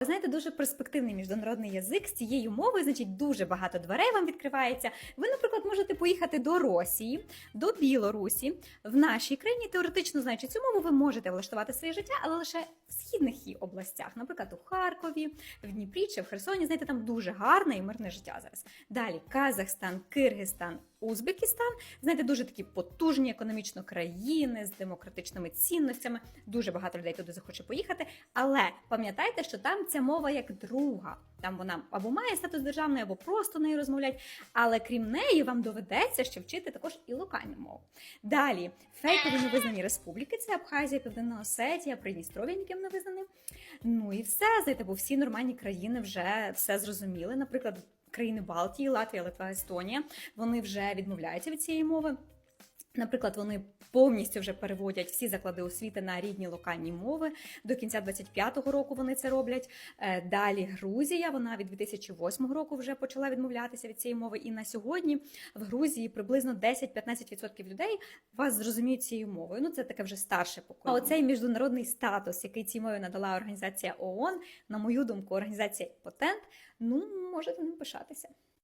Ви знаєте, дуже перспективний міжнародний язик з цією мовою, значить, дуже багато дверей вам відкривається. Ви, наприклад, можете поїхати до Росії, до Білорусі. В нашій країні теоретично знаючи цю мову, ви можете влаштувати своє життя, але лише в східних її областях, наприклад, у Харкові, в Дніпрі чи в Херсоні. Знаєте, там дуже гарне і мирне життя зараз. Далі Казахстан, Киргизстан, Узбекистан. Знаєте, дуже такі потужні економічно країни з демократичними цінностями. Дуже багато людей туди захоче поїхати. Але пам'ятайте, що там ця мова як друга. Там вона або має статус державної, або просто нею розмовляють. Але крім неї, вам доведеться ще вчити також і локальну мову. Далі фейкові невизнані республіки це Абхазія, Південна Осетія, Придністров'я ніким не визнаним. Ну і все, знаєте, бо всі нормальні країни вже все зрозуміли. Наприклад, країни Балтії, Латвія, Литва, Естонія, вони вже відмовляються від цієї мови. Наприклад, вони повністю вже переводять всі заклади освіти на рідні локальні мови. До кінця 25-го року вони це роблять. Е, Далі Грузія, вона від 2008 року вже почала відмовлятися від цієї мови. І на сьогодні в Грузії приблизно 10-15% людей вас зрозуміють цією мовою. Ну це таке вже старше покоління. А оцей міжнародний статус, який цій мові надала організація ООН, на мою думку, організація Потент, ну можете ним пишатися.